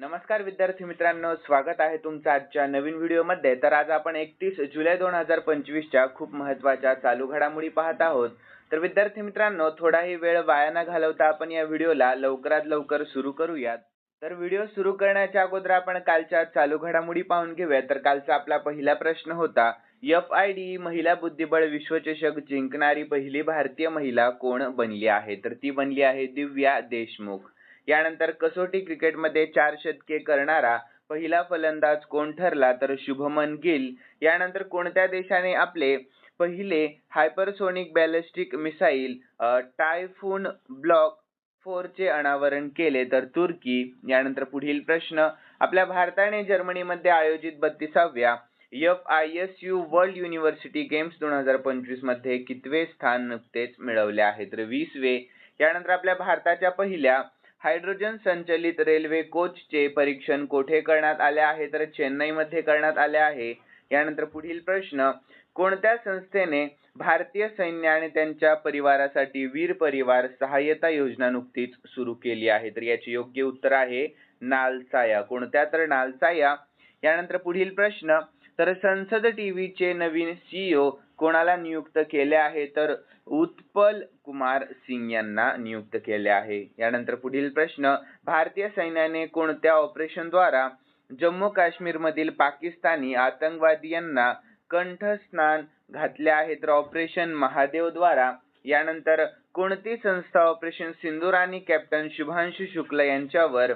नमस्कार विद्यार्थी मित्रांनो स्वागत आहे तुमचं आजच्या नवीन व्हिडिओमध्ये. तर आज आपण एकतीस जुलै दोन हजार पंचवीसच्या खूप महत्त्वाच्या चालू घडामोडी पाहत आहोत. तर विद्यार्थी मित्रांनो थोडाही वेळ वाया न घालवता आपण या व्हिडिओला लवकरात लवकर सुरू करूयात. तर व्हिडिओ सुरू करण्याच्या अगोदर आपण कालच्या चालू घडामोडी पाहून घेऊया. तर कालचा आपला पहिला प्रश्न होता एफ आय डी महिला बुद्धिबळ विश्वचषक जिंकणारी पहिली भारतीय महिला कोण बनली आहे? तर ती बनली आहे दिव्या देशमुख. यानंतर कसोटी क्रिकेटमध्ये चार शतके करणारा पहिला फलंदाज कोण ठरला तर शुभमन गिल. यानंतर कोणत्या देशाने आपले पहिले hypersonic ballistic missile Typhoon block फोरचे अनावरण केले तर तुर्की? यानंतर पुढील प्रश्न आपल्या भारताने जर्मनीमध्ये आयोजित बत्तीसाव्या F I S U world university games दोन हजार पंचवीसमध्ये कितवे स्थान नुकतेच मिळवले आहे तर वीसवे यानंतर आपल्या भारताच्या पहिल्या हायड्रोजन संचलित रेल्वे कोचचे परीक्षण कोठे करण्यात आले आहे? तर चेन्नईमध्ये करण्यात आले आहे. यानंतर पुढील प्रश्न कोणत्या संस्थेने भारतीय सैन्य आणि त्यांच्या परिवारासाठी वीर परिवार सहाय्यता योजना नुकतीच सुरू केली आहे? तर याचे योग्य उत्तर आहे नालसाया. कोणत्या? तर नालसाया. यानंतर पुढील प्रश्न तर संसद टीव्हीचे नवीन सीईओ कोणाला नियुक्त केले आहे? तर उत्पल कुमार सिंग यांना नियुक्त केले आहे. यानंतर पुढील प्रश्न भारतीय सैन्याने कोणत्या ऑपरेशन द्वारा जम्मू काश्मीर मधील पाकिस्तानी आतंकवादी यांना कंठस्नान घातले आहे? तर ऑपरेशन महादेव द्वारा यानंतर कोणती संस्था ऑपरेशन सिंदूर आणि कॅप्टन शुभांशु शुक्ल यांच्यावर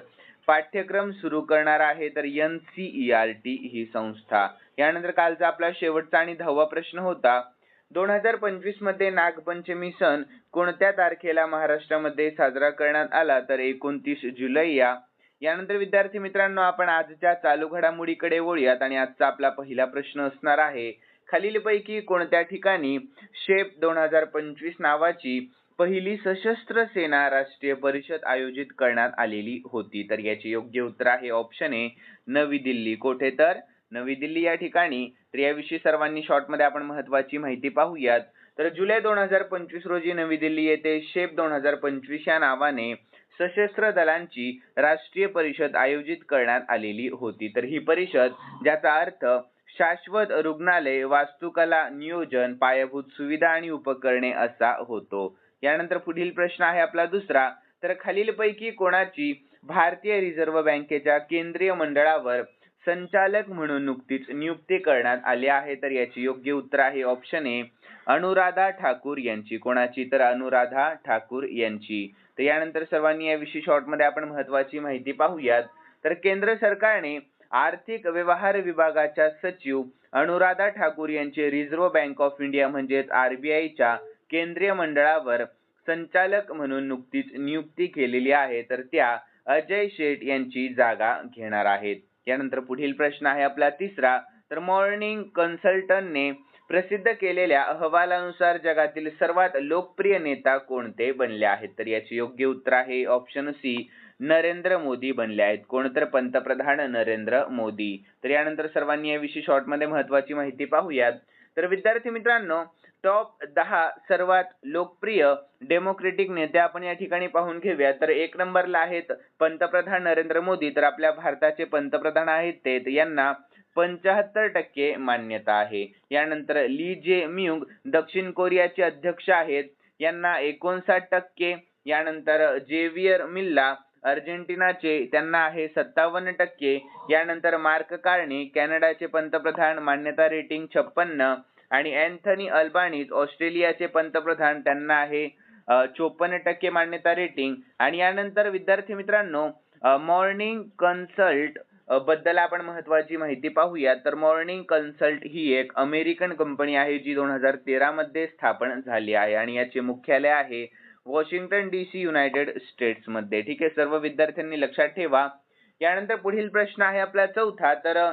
पाठ्यक्रम सुरू करणार आहे तर N C E R T ही संस्था. यानंतर कालचा आपला शेवटचा आणि दहावा प्रश्न होता. दोन हजार पंचवीसमध्ये नागपंचमी सण कोणत्या तारखेला महाराष्ट्रामध्ये साजरा करण्यात आला? तर एकोणतीस जुलै या. यानंतर विद्यार्थी मित्रांनो आपण आजच्या चालू घडामोडीकडे वळूयात आणि आजचा आपला पहिला प्रश्न असणार आहे. खालीलपैकी कोणत्या ठिकाणी शेप दोन हजार पंचवीस नावाची पहिली सशस्त्र सेना राष्ट्रीय परिषद आयोजित करण्यात आलेली होती. तर याचे योग्य उत्तर आहे ऑप्शन ए नवी दिल्ली. कोठे तर? नवी दिल्ली या ठिकाणी. तर याविषयी सर्वांनी शॉर्टमध्ये आपण महत्वाची माहिती पाहूयात. तर जुलै दोन हजार पंचवीस रोजी नवी दिल्ली येथे शेप दोन हजार पंचवीस या नावाने सशस्त्र दलांची राष्ट्रीय परिषद आयोजित करण्यात आलेली होती. तर ही परिषद ज्याचा अर्थ शाश्वत रुग्णालय वास्तुकला नियोजन पायाभूत सुविधा आणि उपकरणे असा होतो. यानंतर पुढील प्रश्न आहे आपला दुसरा. तर खालीलपैकी कोणाची भारतीय रिझर्व्ह बँकेच्या केंद्रीय मंडळावर संचालक म्हणून नुकतीच नियुक्ती करण्यात आली आहे? तर याची योग्य उत्तर आहे ऑप्शन ए अनुराधा ठाकूर यांची. कोणाची? तर अनुराधा ठाकूर यांची. तर यानंतर सर्वांनी याविषयी शॉर्टमध्ये आपण महत्वाची माहिती पाहूयात. तर केंद्र सरकारने आर्थिक व्यवहार विभागाच्या सचिव अनुराधा ठाकूर यांचे रिझर्व्ह बँक ऑफ इंडिया म्हणजेच आरबीआयच्या केंद्रीय मंडळावर संचालक म्हणून नुकतीच नियुक्ती केलेली आहे तर त्या अजय शेठ यांची जागा घेणार आहेत. यानंतर पुढील प्रश्न आहे आपला तिसरा. तर मॉर्निंग कन्सल्टंटने प्रसिद्ध केलेल्या अहवालानुसार जगातील सर्वात लोकप्रिय नेता कोणते बनले आहेत? तर याचे योग्य उत्तर आहे ऑप्शन सी नरेंद्र मोदी बनले आहेत. कोण तर? पंतप्रधान नरेंद्र मोदी. तर यानंतर सर्वांनी याविषयी शॉर्टमध्ये महत्वाची माहिती पाहूयात. तर विद्यार्थी मित्रांनो टॉप दहा सर्वात लोकप्रिय डेमोक्रेटिक नेते आपण या ठिकाणी पाहून घेऊया तर एक नंबरला आहेत पंतप्रधान नरेंद्र मोदी. तर आपल्या भारताचे पंतप्रधान आहेत ते यांना पंचाहत्तर टक्के मान्यता आहे. यानंतर ली जे म्युंग दक्षिण कोरियाचे अध्यक्ष आहेत. यांना एकोणसाठ टक्के. यानंतर जेवियर मिल्ला अर्जेंटिनाचे त्यांना आहे सत्तावन्न टक्के. यानंतर मार्क कार्नी कॅनडाचे पंतप्रधान मान्यता रेटिंग छप्पन्न आणि अँथनी अल्बानीज ऑस्ट्रेलियाचे पंतप्रधान त्यांना आहे चोपन्न टक्के मान्यता रेटिंग. आणि यानंतर विद्यार्थी मित्रांनो मॉर्निंग कन्सल्टबद्दल आपण महत्वाची माहिती पाहूया. तर मॉर्निंग कन्सल्ट ही एक अमेरिकन कंपनी आहे जी दोन हजार तेरा मध्ये स्थापन झाली आहे. आणि याचे मुख्यालय आहे वॉशिंग्टन डी सी युनायटेड स्टेट्समध्ये. ठीक आहे सर्व विद्यार्थ्यांनी लक्षात ठेवा. यानंतर पुढील प्रश्न आहे आपला चौथा. तर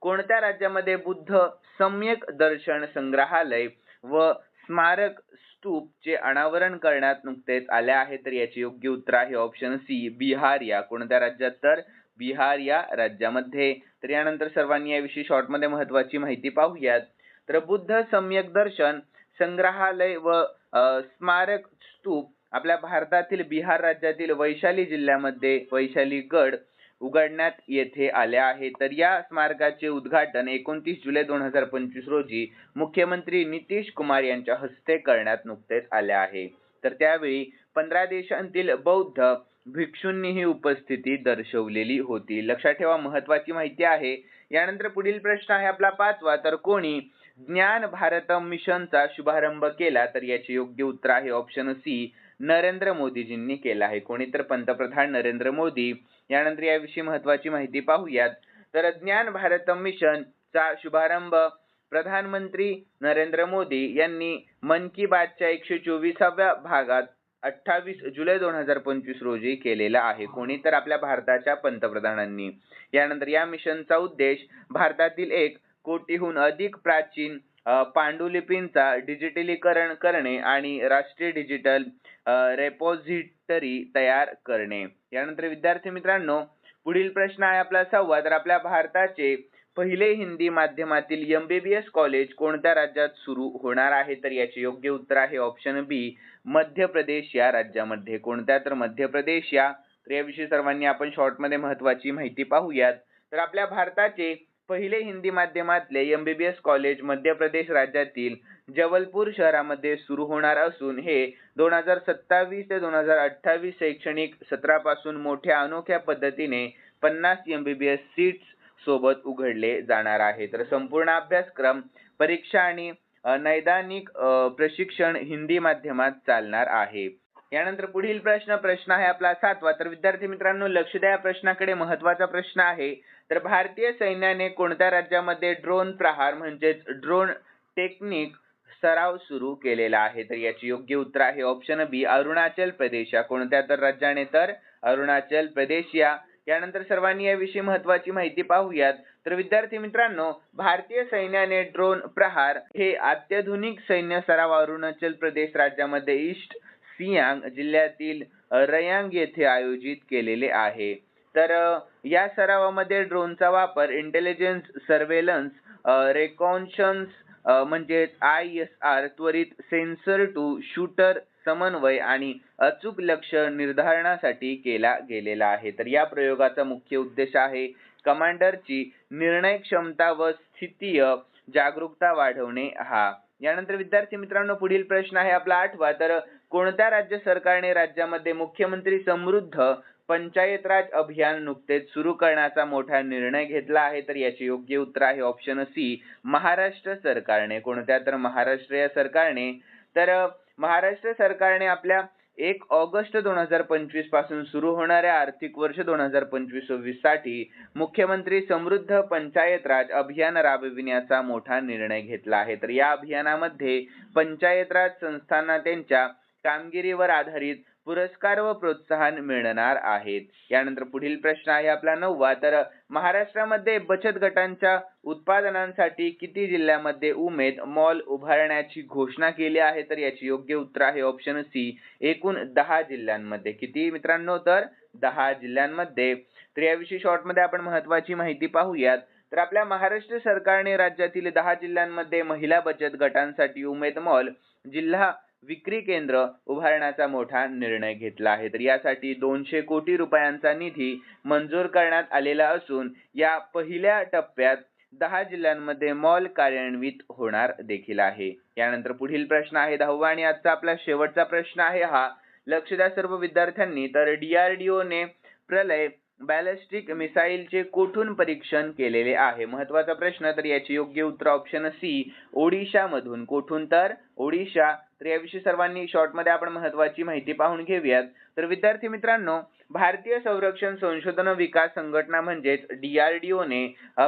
कोणत्या राज्यामध्ये बुद्ध सम्यक दर्शन संग्रहालय व स्मारक स्तूप चे अनावरण करण्यात नुकतेच आले आहे? तर याचे योग्य उत्तर आहे ऑप्शन सी बिहार या. कोणत्या राज्यात? तर बिहार या राज्यामध्ये. तर यानंतर सर्वांनी याविषयी शॉर्टमध्ये महत्वाची माहिती पाहूयात. तर बुद्ध सम्यक दर्शन संग्रहालय व स्मारक स्तूप आपल्या भारतातील बिहार राज्यातील वैशाली जिल्ह्यामध्ये वैशाली गड उघडण्यात येथे आले आहे. तर या स्मारकाचे उद्घाटन एकोणतीस जुलै दोन हजार पंचवीस रोजी मुख्यमंत्री नितीश कुमार यांच्या हस्ते करण्यात नुकतेच आले आहे. तर त्यावेळी पंधरा देशांतील बौद्ध भिक्षूंनी ही उपस्थिती दर्शवलेली होती. लक्षात ठेवा महत्वाची माहिती आहे. यानंतर पुढील प्रश्न आहे आपला पाचवा. तर कोणी ज्ञान भारत मिशनचा शुभारंभ केला तर याचे योग्य उत्तर आहे ऑप्शन सी नरेंद्र मोदीजींनी केला आहे. कोणी तर पंतप्रधान नरेंद्र मोदी यानंतर याविषयी महत्वाची माहिती पाहूयात. तर ज्ञान भारत मिशन चा शुभारंभ प्रधानमंत्री नरेंद्र मोदी यांनी मन की बातच्या एकशे चोवीसाव्या भागात अठ्ठावीस जुलै दोन हजार पंचवीस रोजी केलेला आहे. कोणी तर आपल्या भारताच्या पंतप्रधानांनी. यानंतर या मिशनचा उद्देश भारतातील एक कोटीहून अधिक प्राचीन पांडुलिपींचा डिजिटलीकरण करणे आणि राष्ट्रीय डिजिटल रेपॉझिटरी तयार करणे. यानंतर विद्यार्थी मित्रांनो पुढील प्रश्न आहे आपला सव्वा तर आपल्या भारताचे पहिले हिंदी माध्यमातील M B B S college कोणत्या राज्यात सुरू होणार आहे? तर याचे योग्य उत्तर आहे ऑप्शन बी मध्य प्रदेश. या राज्यामध्ये कोणत्या? तर मध्य प्रदेश या. तर याविषयी सर्वांनी आपण शॉर्टमध्ये महत्वाची माहिती पाहूयात. तर आपल्या भारताचे पहिले हिंदी माध्यमातले एमबीबीएस कॉलेज मध्य प्रदेश राज्यातील जबलपूर शहरामध्ये सुरू होणार असून हे दोन हजार सत्तावीस ते दोन हजार अठ्ठावीस शैक्षणिक सत्रापासून मोठ्या अनोख्या पद्धतीने पन्नास एमबीबीएस सीट्स सोबत उघडले जाणार आहे तर संपूर्ण अभ्यासक्रम परीक्षा आणि नैदानिक प्रशिक्षण हिंदी माध्यमात चालणार आहे. यानंतर पुढील प्रश्न प्रश्न आहे आपला सातवा. तर विद्यार्थी मित्रांनो लक्ष द्या प्रश्नाकडे महत्त्वाचा प्रश्न आहे. तर भारतीय सैन्याने कोणत्या राज्यामध्ये ड्रोन प्रहार म्हणजेच ड्रोन टेक्निक सराव सुरू केलेला आहे? तर याची योग्य उत्तर आहे ऑप्शन बी अरुणाचल प्रदेश. या कोणत्या तर राज्याने तर अरुणाचल प्रदेश या. यानंतर सर्वांनी याविषयी महत्वाची माहिती पाहूयात. तर विद्यार्थी मित्रांनो भारतीय सैन्याने ड्रोन प्रहार हे अत्याधुनिक सैन्य सराव अरुणाचल प्रदेश राज्यामध्ये ईस्ट सियांग जिल्ह्यातील रयांग येथे आयोजित केलेले आहे. तर या सरावामध्ये ड्रोनचा वापर इंटेलिजन्स सर्वेलन्स रेकॉन्शन्स म्हणजेच आय एस आर त्वरित सेन्सर टू शूटर समन्वय आणि अचूक लक्ष निर्धारणासाठी केला गेलेला आहे. तर या प्रयोगाचा मुख्य उद्देश आहे कमांडरची निर्णय क्षमता व स्थितीय जागरूकता वाढवणे हा. यानंतर विद्यार्थी मित्रांनो पुढील प्रश्न आहे आपला आठवा. तर कोणत्या राज्य सरकारने राज्यामध्ये मुख्यमंत्री समृद्ध पंचायत राज अभियान नुकतेच सुरू करण्याचा मोठा निर्णय घेतला आहे? तर याचे योग्य उत्तर आहे ऑप्शन सी महाराष्ट्र सरकारने. कोणत्या? तर महाराष्ट्र या सरकारने. तर महाराष्ट्र सरकारने आपल्या एक ऑगस्ट दोन हजार पंचवीसपासून सुरू होणाऱ्या आर्थिक वर्ष दोन हजार पंचवीस सव्वीससाठी मुख्यमंत्री समृद्ध पंचायत राज अभियान राबविण्याचा मोठा निर्णय घेतला आहे. तर या अभियानामध्ये पंचायत राज संस्थांना त्यांच्या कामगिरीवर आधारित पुरस्कार व प्रोत्साहन मिळणार आहेत. यानंतर पुढील प्रश्न आहे आपला नववा. तर महाराष्ट्रामध्ये बचत गटांच्या उत्पादनांसाठी किती जिल्ह्यामध्ये उमेद मॉल उभारण्याची घोषणा केली आहे? तर याची योग्य उत्तर आहे ऑप्शन सी एकूण दहा जिल्ह्यांमध्ये. किती मित्रांनो? तर दहा जिल्ह्यांमध्ये. तर याविषयी शॉर्टमध्ये आपण महत्वाची माहिती पाहूयात. तर आपल्या महाराष्ट्र सरकारने राज्यातील दहा जिल्ह्यांमध्ये महिला बचत गटांसाठी उमेद मॉल जिल्हा विक्री केंद्र उभारण्याचा मोठा निर्णय घेतला आहे. तर यासाठी दोनशे कोटी रुपयांचा निधी मंजूर करण्यात आलेला असून या पहिल्या टप्प्यात दहा जिल्ह्यांमध्ये मॉल कार्यान्वित होणार देखील आहे. यानंतर पुढील प्रश्न आहे दहावा आणि आजचा आपला शेवटचा प्रश्न आहे हा. लक्ष द्या सर्व विद्यार्थ्यांनी. तर डीआरडीओने प्रलय बॅलिस्टिक मिसाईलचे कोठून परीक्षण केलेले आहे? महत्त्वाचा प्रश्न तर याचे योग्य उत्तर ऑप्शन सी ओडिशा मधून कोठून तर? ओडिशा. तर याविषयी सर्वांनी शॉर्टमध्ये आपण महत्वाची माहिती पाहून घेऊयात. तर विद्यार्थी मित्रांनो भारतीय संरक्षण संशोधन विकास संघटना म्हणजेच डीआरडीओ ने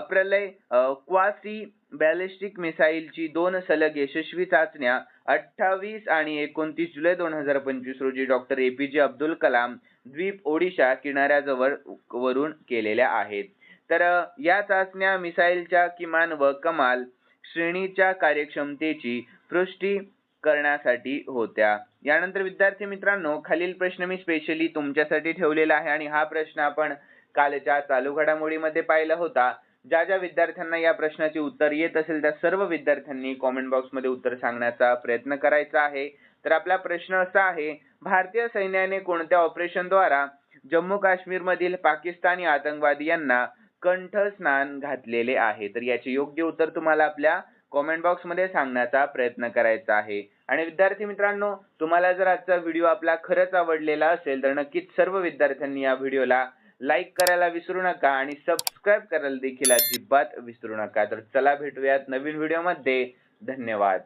प्रलय क्वासी बॅलिस्टिक मिसाईलची दोन सलग यशस्वी चाचण्या अठ्ठावीस आणि एकोणतीस जुलै दोन हजार पंचवीस रोजी डॉक्टर एपीजे अब्दुल कलाम द्वीप ओडिशा किनाऱ्याजवळ वरून केलेल्या आहेत. तर या चाचण्या मिसाईलच्या किमान व कमाल श्रेणीच्या कार्यक्षमतेची पृष्टी करण्यासाठी होत्या. यानंतर विद्यार्थी मित्रांनो खालील प्रश्न मी स्पेशली तुमच्यासाठी ठेवलेला आहे आणि हा प्रश्न आपण कालच्या चालू घडामोडीमध्ये पाहिला होता. ज्या ज्या विद्यार्थ्यांना या प्रश्नाचे उत्तर येत असेल त्या सर्व विद्यार्थ्यांनी कॉमेंट बॉक्समध्ये उत्तर सांगण्याचा प्रयत्न करायचा आहे. तर आपला प्रश्न असा आहे भारतीय सैन्याने कोणत्या ऑपरेशन द्वारा जम्मू काश्मीरमधील पाकिस्तानी आतंकवादी यांना कंठस्नान घातलेले आहे? तर याचे योग्य उत्तर तुम्हाला आपल्या कॉमेंट बॉक्समध्ये सांगण्याचा प्रयत्न करायचा आहे. आणि विद्यार्थी मित्रांनो तुम्हाला जर आजचा व्हिडिओ आपला खरंच आवडलेला असेल तर नक्कीच सर्व विद्यार्थ्यांनी या व्हिडिओला लाईक करायला विसरू नका आणि सबस्क्राईब करायला देखील अजिबात विसरू नका. तर चला भेटूयात नवीन व्हिडिओमध्ये धन्यवाद.